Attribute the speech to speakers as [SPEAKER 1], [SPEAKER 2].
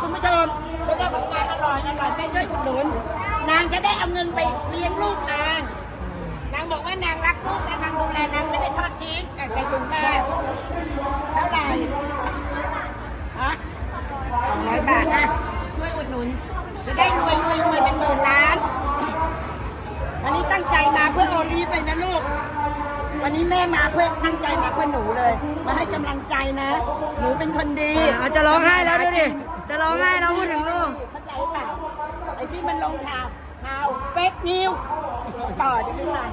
[SPEAKER 1] คุณผู้ชมแล้วก็ของานอร่อยอร่อยไปช่วยอุหนุนนางจะได้เอาเงินไปเลี้ยงลูกนาง นางบอกว่านางรักลูกแต่นางดูแลนางไม่ได้ทอดทิ้งแต่ใส่ถุงแม่เท่าไหร่ฮะสองร้อยบาทนะช่วยอุหนุน จะได้รวยรวยรวยเป็นหมื่นล้าน อันนี้ตั้งใจมาเพื่อโอลีไปนะลูก วันนี้แม่มาเพื่อตั้งใจมาเพื่อหนูเลย มาให้กำลังใจนะ หนูเป็นคนดีอ่าจะร้องไห้แล้วดูดิ
[SPEAKER 2] จะร้องไห้แล้วพูดถึงลูก
[SPEAKER 1] เข้าใจเปล่าไอ้ที่มันลงข่าวข่าวเฟกนิวต่อจะไม่ทัน